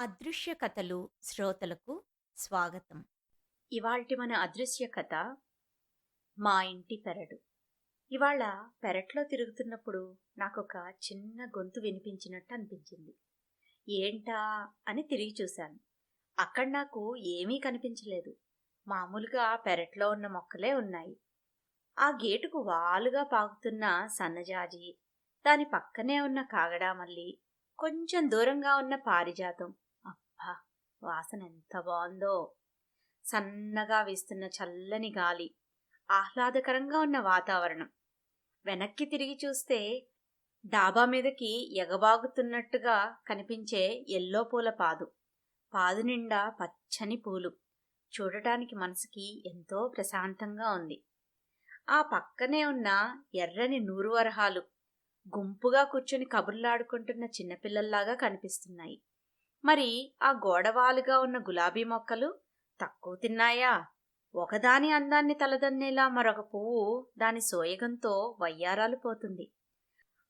అదృశ్య కథలు శ్రోతలకు స్వాగతం. ఇవాల్టి మన అదృశ్య కథ మా ఇంటి పెరడు. ఇవాళ పెరట్లో తిరుగుతున్నప్పుడు నాకొక చిన్న గొంతు వినిపించినట్టు అనిపించింది. ఏంటా అని తిరిగి చూశాను. అక్కడ నాకు ఏమీ కనిపించలేదు. మామూలుగా పెరట్లో ఉన్న మొక్కలే ఉన్నాయి. ఆ గేటుకు వాలుగా పాకుతున్న సన్నజాజి దాని పక్కనే ఉన్న కాగడామల్లి కొంచెం దూరంగా ఉన్న పారిజాతం వాసన ఎంత బాగుందో. సన్నగా వీస్తున్న చల్లని గాలి ఆహ్లాదకరంగా ఉన్న వాతావరణం. వెనక్కి తిరిగి చూస్తే డాబా మీదకి ఎగబాగుతున్నట్టుగా కనిపించే ఎల్లో పూల పాదు. పాదు నిండా పచ్చని పూలు. చూడటానికి మనసుకి ఎంతో ప్రశాంతంగా ఉంది. ఆ పక్కనే ఉన్న ఎర్రని నూరు వరహాలు గుంపుగా కూర్చుని కబుర్లాడుకుంటున్న చిన్నపిల్లల్లాగా కనిపిస్తున్నాయి. మరి ఆ గోడవాలుగా ఉన్న గులాబీ మొక్కలు తక్కువ తిన్నాయా? ఒకదాని అందాన్ని తలదన్నేలా మరొక పువ్వు దాని సోయగంతో వయ్యారాలు పోతుంది.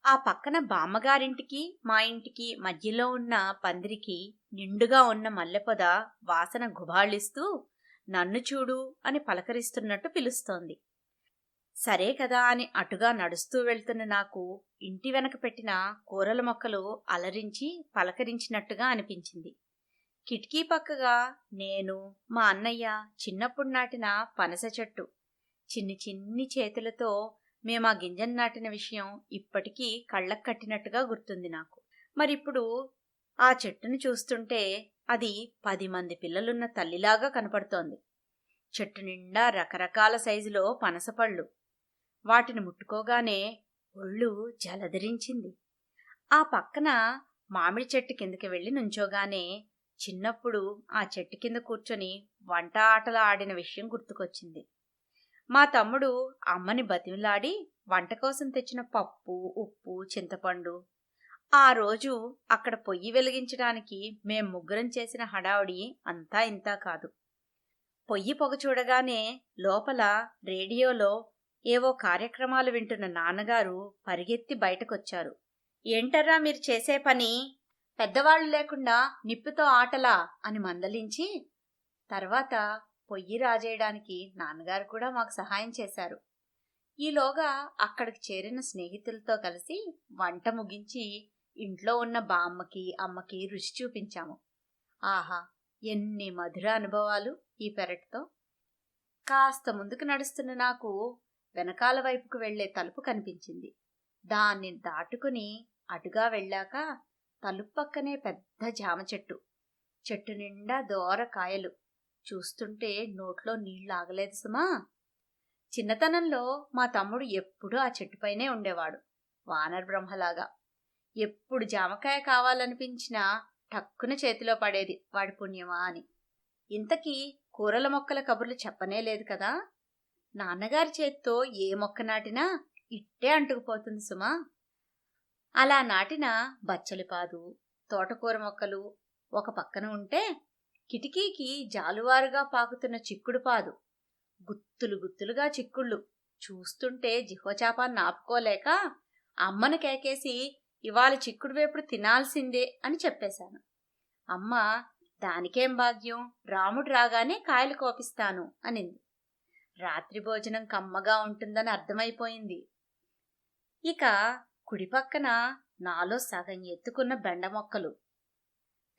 ఆ పక్కన బామ్మగారింటికి మా ఇంటికి మధ్యలో ఉన్న పందిరికి నిండుగా ఉన్న మల్లెపొద వాసన గుబాళిస్తూ నన్ను చూడు అని పలకరిస్తున్నట్టు పిలుస్తోంది. సరే కదా అని అటుగా నడుస్తూ వెళ్తున్న నాకు ఇంటి వెనక పెట్టిన కూరల మొక్కలు అలరించి పలకరించినట్టుగా అనిపించింది. కిటికీ పక్కగా నేను మా అన్నయ్య చిన్నప్పుడు నాటిన పనస చెట్టు. చిన్ని చిన్ని చేతులతో మేము ఆ గింజను నాటిన విషయం ఇప్పటికీ కళ్ళకు కట్టినట్టుగా గుర్తుంది నాకు. మరిప్పుడు ఆ చెట్టును చూస్తుంటే అది పది మంది పిల్లలున్న తల్లిలాగా కనపడుతోంది. చెట్టు నిండా రకరకాల సైజులో పనసపళ్ళు వాటిని ముట్టుకోగానే ఒళ్ళు జలధరించింది. ఆ పక్కన మామిడి చెట్టు కిందకి వెళ్ళి నుంచోగానే చిన్నప్పుడు ఆ చెట్టు కింద కూర్చొని వంట ఆటలు ఆడిన విషయం గుర్తుకొచ్చింది. మా తమ్ముడు అమ్మని బతిమిలాడి వంట కోసం తెచ్చిన పప్పు ఉప్పు చింతపండు ఆ రోజు అక్కడ పొయ్యి వెలిగించడానికి మేం ముగ్గురం చేసిన హడావుడి అంతా ఇంతా కాదు. పొయ్యి పొగ చూడగానే లోపల రేడియోలో ఏవో కార్యక్రమాలు వింటున్న నాన్నగారు పరిగెత్తి బయటకొచ్చారు. ఏంటర్రా మీరు చేసే పని? పెద్దవాళ్ళు లేకుండా నిప్పుతో ఆటలా? అని మందలించి తర్వాత పొయ్యి రాజేయడానికి నాన్నగారు కూడా మాకు సహాయం చేశారు. ఈలోగా అక్కడికి చేరిన స్నేహితులతో కలిసి వంట ముగించి ఇంట్లో ఉన్న బామ్మకి అమ్మకి రుచి చూపించాము. ఆహా ఎన్ని మధుర అనుభవాలు ఈ పెరటితో. కాస్త ముందుకు నడుస్తున్న నాకు వెనకాల వైపుకు వెళ్ళే తలుపు కనిపించింది. దాన్ని దాటుకుని అటుగా వెళ్ళాక తలుపు పక్కనే పెద్ద జామ చెట్టు. చెట్టు నిండా దోర కాయలు. చూస్తుంటే నోట్లో నీళ్ళాగలేదు సుమా. చిన్నతనంలో మా తమ్ముడు ఎప్పుడూ ఆ చెట్టుపైనే ఉండేవాడు. వానర్ బ్రహ్మలాగా. ఎప్పుడు జామకాయ కావాలనిపించినా టక్కున చేతిలో పడేది వాడి పుణ్యమా అని. ఇంతకీ కూరల మొక్కల కబుర్లు చెప్పనే లేదు కదా? నాన్నగారి చేత్తో ఏ మొక్క నాటినా ఇట్టే అంటుకుపోతుంది సుమా. అలా నాటిన బచ్చలిపాదు తోటకూర మొక్కలు ఒక పక్కన ఉంటే కిటికీకి జాలువారుగా పాకుతున్న చిక్కుడు పాదు గుత్తులు గుత్తులుగా చిక్కుళ్ళు. చూస్తుంటే జిహోచాపాన్ని ఆపుకోలేక అమ్మను కేకేసి ఇవాళ చిక్కుడు వేపుడు తినాల్సిందే అని చెప్పేశాను. అమ్మ దానికేం భాగ్యం? రాముడు రాగానే కాయలు కోపిస్తాను అనింది. రాత్రి భోజనం కమ్మగా ఉంటుందని అర్థమైపోయింది. ఇక కుడి పక్కన నాలో సగం ఎత్తుకున్న బెండ మొక్కలు.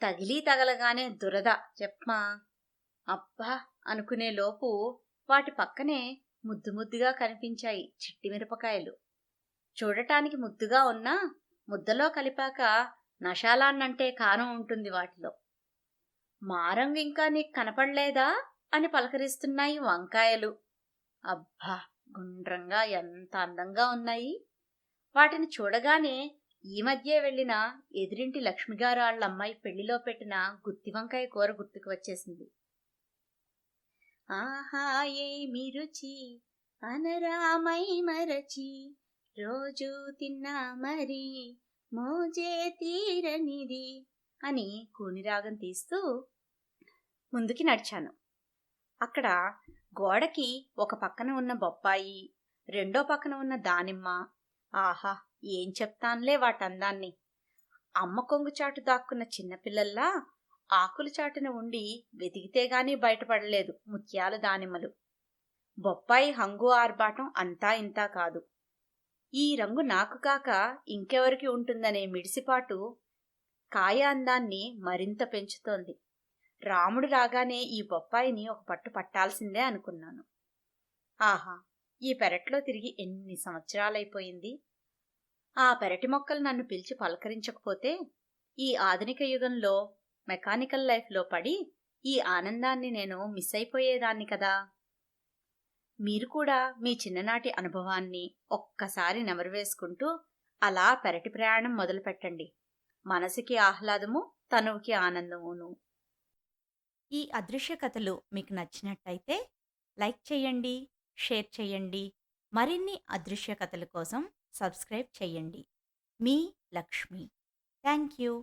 తగిలి తగలగానే దురద చెప్పమా? అబ్బా అనుకునే లోపు వాటి పక్కనే ముద్దు ముద్దుగా కనిపించాయి చిట్టి మిరపకాయలు. చూడటానికి ముద్దుగా ఉన్నా ముద్దలో కలిపాక నషాలాన్నంటే కారం ఉంటుంది వాటిలో. మారంగు ఇంకా నీకు కనపడలేదా అని పలకరిస్తున్నాయి వంకాయలు. అబ్బా గుండ్రంగా ఎంత అందంగా ఉన్నాయి. వాటిని చూడగానే ఈ మధ్య వెళ్ళిన ఎదురింటి లక్ష్మిగారు వాళ్ళ అమ్మాయి పెళ్ళిలో పెట్టిన గుత్తి వంకాయ కూర గుర్తుకు వచ్చేసింది. ఆహా ఏమి రుచి? అనరామై మరచి రోజు తిన్నా మరి మోజే తీరనిది అని కూనిరాగం తీస్తూ ముందుకి నడిచాను. అక్కడ గోడకి ఒక పక్కన ఉన్న బొప్పాయి రెండో పక్కన ఉన్న దానిమ్మ. ఆహా ఏం చెప్తాన్లే వాటందాన్ని. అమ్మ కొంగుచాటు దాక్కున్న చిన్నపిల్లల్లా ఆకులు చాటున ఉండి వెతికితే గాని బయటపడలేదు ముత్యాల దానిమ్మలు. బొప్పాయి హంగు ఆర్భాటం అంతా ఇంతా కాదు. ఈ రంగు నాకు కాక ఇంకెవరికి ఉంటుందనే మిడిసిపాటు కాయ అందాన్ని మరింత పెంచుతోంది. రాముడు రాగానే ఈ బొప్పాయిని ఒక పట్టు పట్టాల్సిందే అనుకున్నాను. ఆహా ఈ పెరట్లో తిరిగి ఎన్ని సంవత్సరాలైపోయింది? ఆ పెరటి మొక్కలు నన్ను పిలిచి పలకరించకపోతే ఈ ఆధునిక యుగంలో మెకానికల్ లైఫ్లో పడి ఈ ఆనందాన్ని నేను మిస్ అయిపోయేదాన్ని కదా? మీరు కూడా మీ చిన్ననాటి అనుభవాన్ని ఒక్కసారి నెమరువేసుకుంటూ అలా పెరటి ప్రయాణం మొదలుపెట్టండి. మనసుకి ఆహ్లాదము తనువుకి ఆనందమును. ఈ అదృశ్య కథలు మీకు నచ్చినట్టయితే లైక్ చేయండి షేర్ చేయండి మరిన్ని అదృశ్య కథల కోసం సబ్స్క్రైబ్ చేయండి. మీ లక్ష్మి. Thank you